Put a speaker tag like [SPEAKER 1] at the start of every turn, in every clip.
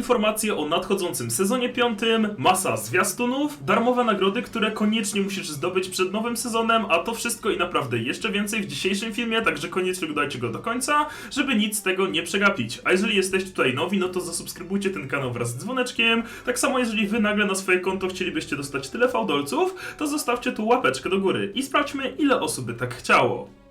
[SPEAKER 1] informacje o nadchodzącym sezonie piątym, masa zwiastunów, darmowe nagrody, które koniecznie musisz zdobyć przed nowym sezonem, a to wszystko i naprawdę jeszcze więcej w dzisiejszym filmie, także koniecznie oglądajcie go do końca, żeby nic z tego nie przegapić. A jeżeli jesteście tutaj nowi, no to zasubskrybujcie ten kanał wraz z dzwoneczkiem. Tak samo jeżeli wy nagle na swoje konto chcielibyście dostać tyle fałdolców, to zostawcie tu łapeczkę do góry i sprawdźmy ile osób by tak chciało.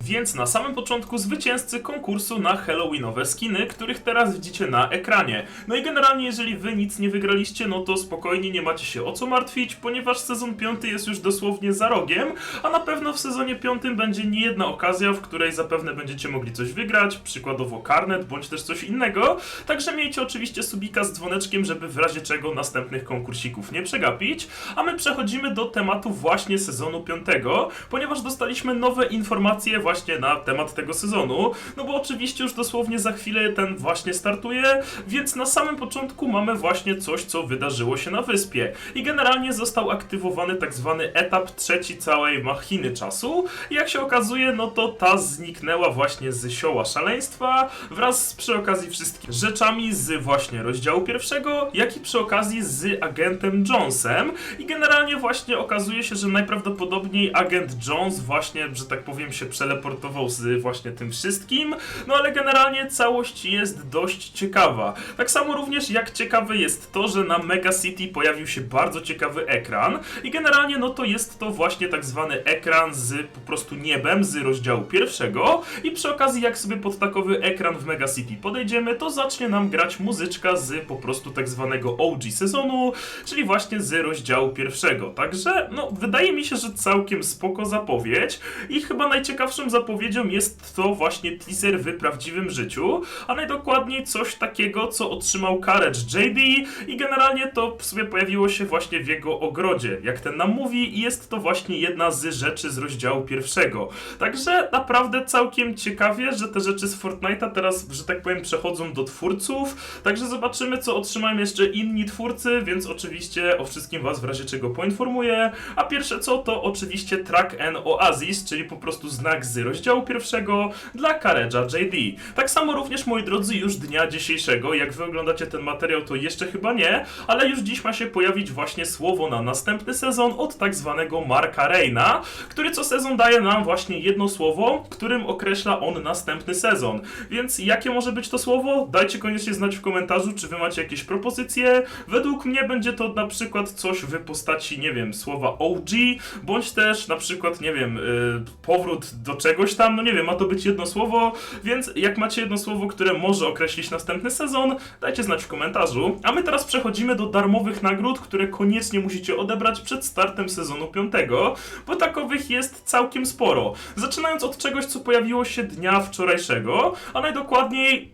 [SPEAKER 1] Więc na samym początku zwycięzcy konkursu na Halloweenowe skiny, których teraz widzicie na ekranie. No i generalnie jeżeli wy nic nie wygraliście, no to spokojnie nie macie się o co martwić, ponieważ sezon 5 jest już dosłownie za rogiem, a na pewno w sezonie 5 będzie nie jedna okazja, w której zapewne będziecie mogli coś wygrać, przykładowo karnet bądź też coś innego. Także miejcie oczywiście subika z dzwoneczkiem, żeby w razie czego następnych konkursików nie przegapić. A my przechodzimy do tematu właśnie sezonu 5, ponieważ dostaliśmy nowe informacje właśnie na temat tego sezonu. No bo oczywiście już dosłownie za chwilę ten właśnie startuje, więc na samym początku mamy właśnie coś, co wydarzyło się na wyspie. I generalnie został aktywowany tak zwany etap trzeci całej machiny czasu. Jak się okazuje, no to ta zniknęła właśnie z sioła szaleństwa wraz z przy okazji wszystkimi rzeczami z właśnie rozdziału pierwszego, jak i przy okazji z agentem Jonesem. I generalnie właśnie okazuje się, że najprawdopodobniej agent Jones właśnie, że tak powiem, się przeleportował z właśnie tym wszystkim. No ale generalnie całość jest dość ciekawa. Tak samo również jak ciekawe jest to, że na Mega City pojawił się bardzo ciekawy ekran i generalnie no to jest to właśnie tak zwany ekran z po prostu niebem z rozdziału pierwszego i przy okazji jak sobie pod takowy ekran w Mega City podejdziemy, to zacznie nam grać muzyczka z po prostu tak zwanego OG sezonu, czyli właśnie z rozdziału pierwszego. Także no wydaje mi się, że całkiem spoko zapowiedź i chyba najciekawszym zapowiedzią jest to właśnie teaser w prawdziwym życiu, a najdokładniej coś takiego, co otrzymał Courage JD i generalnie to w sobie pojawiło się właśnie w jego ogrodzie, jak ten nam mówi i jest to właśnie jedna z rzeczy z rozdziału pierwszego. Także naprawdę całkiem ciekawie, że te rzeczy z Fortnite'a teraz, że tak powiem, przechodzą do twórców, także zobaczymy, co otrzymają jeszcze inni twórcy, więc oczywiście o wszystkim was w razie czego poinformuję, a pierwsze co, to oczywiście Track and Oasis, czyli po prostu znak z rozdziału pierwszego dla Courage'a JD. Tak samo również, moi drodzy, już dnia dzisiejszego, jak wy oglądacie ten materiał, to jeszcze chyba nie, ale już dziś ma się pojawić właśnie słowo na następny sezon od tak zwanego Marka Reina, który co sezon daje nam właśnie jedno słowo, którym określa on następny sezon. Więc jakie może być to słowo? Dajcie koniecznie znać w komentarzu, czy wy macie jakieś propozycje. Według mnie będzie to na przykład coś w postaci, nie wiem, słowa OG, bądź też na przykład, nie wiem, yy, powrót do czegoś tam, no nie wiem, ma to być jedno słowo, więc jak macie jedno słowo, które może określić następny sezon, dajcie znać w komentarzu. A my teraz przechodzimy do darmowych nagród, które koniecznie musicie odebrać przed startem sezonu 5, bo takowych jest całkiem sporo. Zaczynając od czegoś, co pojawiło się dnia wczorajszego, a najdokładniej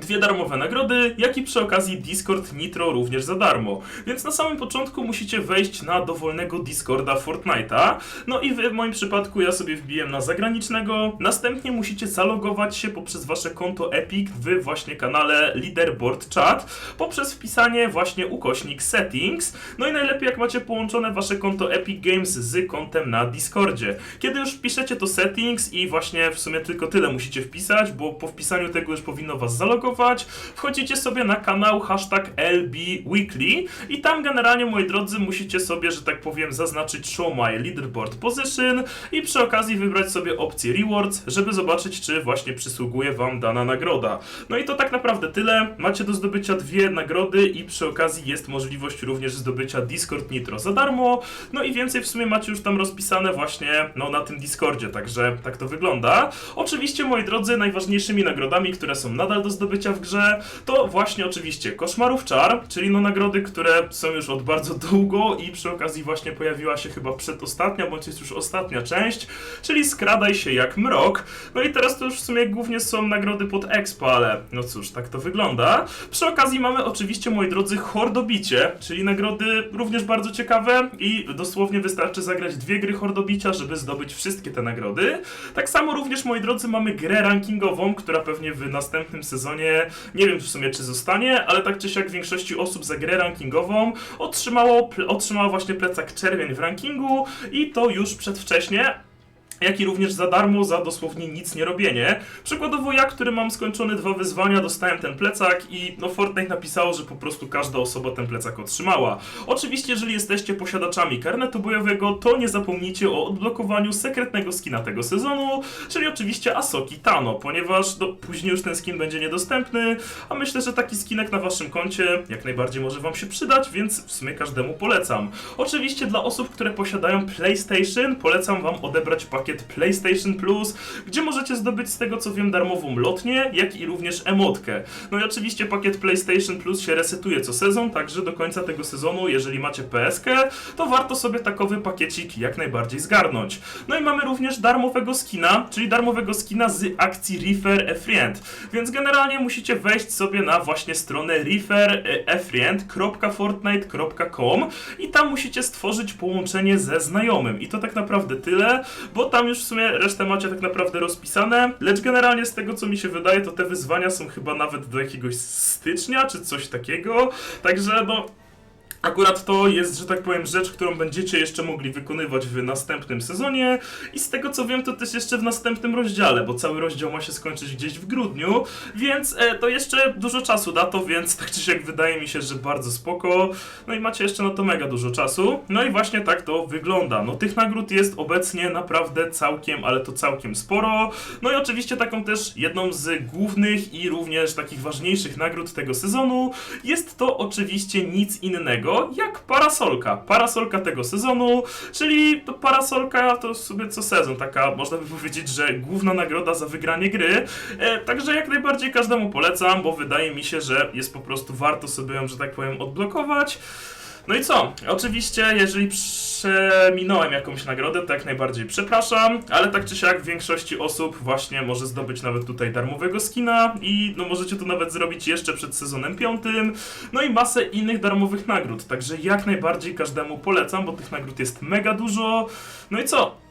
[SPEAKER 1] Dwie darmowe nagrody, jak i przy okazji Discord Nitro również za darmo. Więc na samym początku musicie wejść na dowolnego Discorda Fortnite'a. No i w moim przypadku ja sobie wbiłem na zagranicznego. Następnie musicie zalogować się poprzez wasze konto Epic w właśnie kanale Leaderboard Chat poprzez wpisanie właśnie ukośnik settings. No i najlepiej jak macie połączone wasze konto Epic Games z kontem na Discordzie. Kiedy już wpiszecie to settings i właśnie w sumie tylko tyle musicie wpisać, bo po wpisaniu tego już powinno was zalogować, wchodzicie sobie na kanał hashtag LBWeekly i tam generalnie, moi drodzy, musicie sobie, że tak powiem, zaznaczyć Show My Leaderboard Position i przy okazji wybrać sobie opcję Rewards, żeby zobaczyć, czy właśnie przysługuje wam dana nagroda. No i to tak naprawdę tyle. Macie do zdobycia dwie nagrody i przy okazji jest możliwość również zdobycia Discord Nitro za darmo. No i więcej w sumie macie już tam rozpisane właśnie no, na tym Discordzie, także tak to wygląda. Oczywiście, moi drodzy, najważniejszymi nagrodami, które są nadal do zdobycia w grze, to właśnie oczywiście Koszmarów Czar, czyli no nagrody, które są już od bardzo długo i przy okazji właśnie pojawiła się chyba przedostatnia, bądź jest już ostatnia część, czyli Skradaj się jak mrok. No i teraz to już w sumie głównie są nagrody pod Expo, ale no cóż, tak to wygląda. Przy okazji mamy oczywiście, moi drodzy, Hordobicie, czyli nagrody również bardzo ciekawe i dosłownie wystarczy zagrać dwie gry Hordobicia, żeby zdobyć wszystkie te nagrody. Tak samo również, moi drodzy, mamy grę rankingową, która pewnie w następnym sezonie sezonie. Nie wiem w sumie czy zostanie, ale tak czy siak większości osób za grę rankingową otrzymało, otrzymało właśnie plecak czerwień w rankingu i to już przedwcześnie jak i również za darmo za dosłownie nic nie robienie. Przykładowo ja, który mam skończone dwa wyzwania, dostałem ten plecak i no Fortnite napisało, że po prostu każda osoba ten plecak otrzymała. Oczywiście, jeżeli jesteście posiadaczami karnetu bojowego, to nie zapomnijcie o odblokowaniu sekretnego skina tego sezonu, czyli oczywiście Asoki Tano, ponieważ no, później już ten skin będzie niedostępny, a myślę, że taki skinek na waszym koncie jak najbardziej może wam się przydać, więc w sumie każdemu polecam. Oczywiście dla osób, które posiadają PlayStation, polecam wam odebrać pakiet PlayStation Plus, gdzie możecie zdobyć z tego co wiem darmową lotnię, jak i również emotkę. No i oczywiście pakiet PlayStation Plus się resetuje co sezon, także do końca tego sezonu, jeżeli macie PSK, to warto sobie takowy pakiecik jak najbardziej zgarnąć. No i mamy również darmowego skina, czyli darmowego skina z akcji Refer a Friend. Więc generalnie musicie wejść sobie na właśnie stronę referafriend.fortnite.com i tam musicie stworzyć połączenie ze znajomym. I to tak naprawdę tyle, bo tam już w sumie resztę macie tak naprawdę rozpisane, lecz generalnie z tego co mi się wydaje, to te wyzwania są chyba nawet do jakiegoś stycznia czy coś takiego. Także no Akurat to jest, że tak powiem, rzecz, którą będziecie jeszcze mogli wykonywać w następnym sezonie i z tego co wiem, to też jeszcze w następnym rozdziale, bo cały rozdział ma się skończyć gdzieś w grudniu, więc e, to jeszcze dużo czasu da to, więc tak czy siak wydaje mi się, że bardzo spoko. No i macie jeszcze na to mega dużo czasu. No i właśnie tak to wygląda. No tych nagród jest obecnie naprawdę całkiem, ale to całkiem sporo. No i oczywiście taką też jedną z głównych i również takich ważniejszych nagród tego sezonu jest to oczywiście nic innego jak parasolka. Parasolka tego sezonu, czyli parasolka to sobie co sezon, taka można by powiedzieć, że główna nagroda za wygranie gry. E, także jak najbardziej każdemu polecam, bo wydaje mi się, że jest po prostu warto sobie ją, że tak powiem, odblokować. No i co? Oczywiście, jeżeli przeminąłem jakąś nagrodę, to jak najbardziej przepraszam, ale tak czy siak większości osób właśnie może zdobyć nawet tutaj darmowego skina i no możecie to nawet zrobić jeszcze przed sezonem piątym, no i masę innych darmowych nagród, także jak najbardziej każdemu polecam, bo tych nagród jest mega dużo. No i co?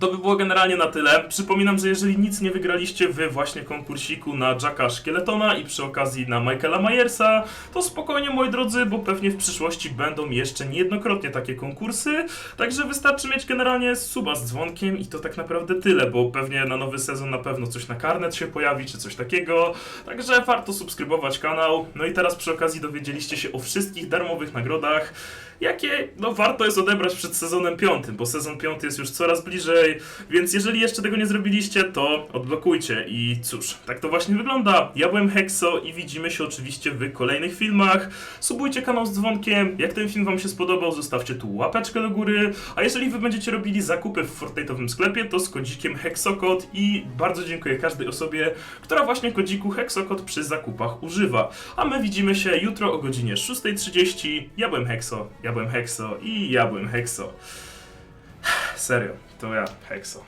[SPEAKER 1] To by było generalnie na tyle. Przypominam, że jeżeli nic nie wygraliście wy właśnie konkursiku na Jacka Szkieletona i przy okazji na Michaela Myersa, to spokojnie moi drodzy, bo pewnie w przyszłości będą jeszcze niejednokrotnie takie konkursy, także wystarczy mieć generalnie suba z dzwonkiem i to tak naprawdę tyle, bo pewnie na nowy sezon na pewno coś na karnet się pojawi, czy coś takiego, także warto subskrybować kanał. No i teraz przy okazji dowiedzieliście się o wszystkich darmowych nagrodach, jakie no warto jest odebrać przed sezonem piątym, bo sezon piąty jest już coraz bliżej, więc jeżeli jeszcze tego nie zrobiliście, to odblokujcie i cóż, tak to właśnie wygląda. Ja byłem Hexo i widzimy się oczywiście w kolejnych filmach. Subujcie kanał z dzwonkiem, jak ten film wam się spodobał, zostawcie tu łapeczkę do góry, a jeżeli wy będziecie robili zakupy w Fortnite'owym sklepie, to z kodzikiem Hexokod i bardzo dziękuję każdej osobie, która właśnie kodziku Hexokod przy zakupach używa. A my widzimy się jutro o godzinie 6.30. Ja byłem Hexo, ja byłem Hexo i ja byłem Hexo. Serio, to ja, Hexo.